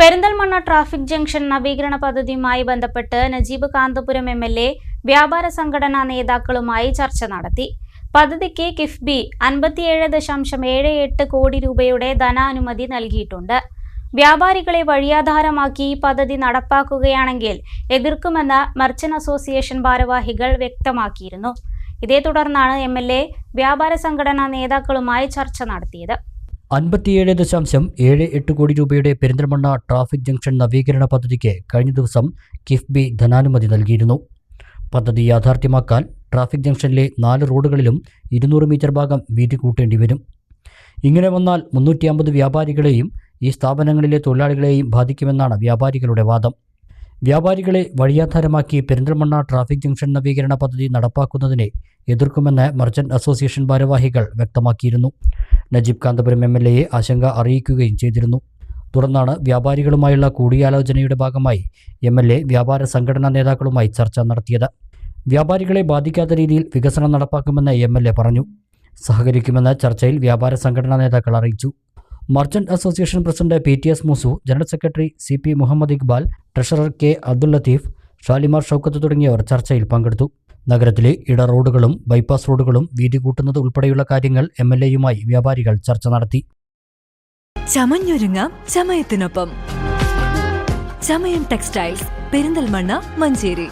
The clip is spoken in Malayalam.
പെരിന്തൽമണ്ണ ട്രാഫിക് ജംഗ്ഷൻ നവീകരണ പദ്ധതിയുമായി ബന്ധപ്പെട്ട് Najeeb Kanthapuram M L A വ്യാപാര സംഘടനാ നേതാക്കളുമായി ചർച്ച നടത്തി. പദ്ധതിക്ക് കിഫ്ബി അൻപത്തിയേഴ് ദശാംശം ഏഴ് എട്ട് കോടി രൂപയുടെ ധനാനുമതി നൽകിയിട്ടുണ്ട്. വ്യാപാരികളെ വഴിയാധാരമാക്കി ഈ പദ്ധതി നടപ്പാക്കുകയാണെങ്കിൽ എതിർക്കുമെന്ന് മർച്ചന്റ് അസോസിയേഷൻ ഭാരവാഹികൾ വ്യക്തമാക്കിയിരുന്നു. ഇതേ തുടർന്നാണ് എ വ്യാപാര സംഘടനാ നേതാക്കളുമായി ചർച്ച നടത്തിയത്. അൻപത്തിയേഴ് ദശാംശം ഏഴ് എട്ട് കോടി രൂപയുടെ പെരിന്തൽമണ്ണ ട്രാഫിക് ജംഗ്ഷൻ നവീകരണ പദ്ധതിക്ക് കഴിഞ്ഞ ദിവസം കിഫ്ബി ധനാനുമതി നൽകിയിരുന്നു. പദ്ധതി യാഥാർത്ഥ്യമാക്കാൻ ട്രാഫിക് ജംഗ്ഷനിലെ നാല് റോഡുകളിലും ഇരുന്നൂറ് മീറ്റർ ഭാഗം വീതി കൂട്ടേണ്ടി വരും ഇങ്ങനെ വന്നാൽ മുന്നൂറ്റി അമ്പത് വ്യാപാരികളെയും ഈ സ്ഥാപനങ്ങളിലെ തൊഴിലാളികളെയും ബാധിക്കുമെന്നാണ് വ്യാപാരികളുടെ വാദം. വ്യാപാരികളെ വഴിയാധാരമാക്കി പെരിന്തൽമണ്ണ ട്രാഫിക് ജംഗ്ഷൻ നവീകരണ പദ്ധതി നടപ്പാക്കുന്നതിനെ എതിർക്കുമെന്ന് മർച്ചന്റ് അസോസിയേഷൻ ഭാരവാഹികൾ വ്യക്തമാക്കിയിരുന്നു. നജീബ് കാന്തപുരം എം എൽ എയെ ആശങ്ക അറിയിക്കുകയും ചെയ്തിരുന്നു. തുടർന്നാണ് വ്യാപാരികളുമായുള്ള കൂടിയാലോചനയുടെ ഭാഗമായി എം എൽ എ വ്യാപാര സംഘടനാ നേതാക്കളുമായി ചർച്ച നടത്തിയത്. വ്യാപാരികളെ ബാധിക്കാത്ത രീതിയിൽ വികസനം നടപ്പാക്കുമെന്ന് എം എൽ എ പറഞ്ഞു. സഹകരിക്കുമെന്ന് ചർച്ചയിൽ വ്യാപാര സംഘടനാ നേതാക്കൾ അറിയിച്ചു. Merchant association president P T S Moosu general secretary C P Muhammad Iqbal treasurer K Abdul Latheef Shalimar Shoukath തുടങ്ങിയവർ ചർച്ചയിൽ പങ്കെടുത്തു. നഗരത്തിലെ ഇട റോഡുകളും ബൈപ്പാസ് റോഡുകളും വീതി കൂട്ടുന്നത് ഉൾപ്പെടെയുള്ള കാര്യങ്ങൾ എം എൽ എയുമായി വ്യാപാരികൾ ചർച്ച നടത്തി. ചമഞ്ഞൊരുങ്ങാം ചമയത്തിനൊപ്പം. ചമയം ടെക്സ്റ്റൈൽസ് പെരിന്തൽമണ്ണ മഞ്ചേരി.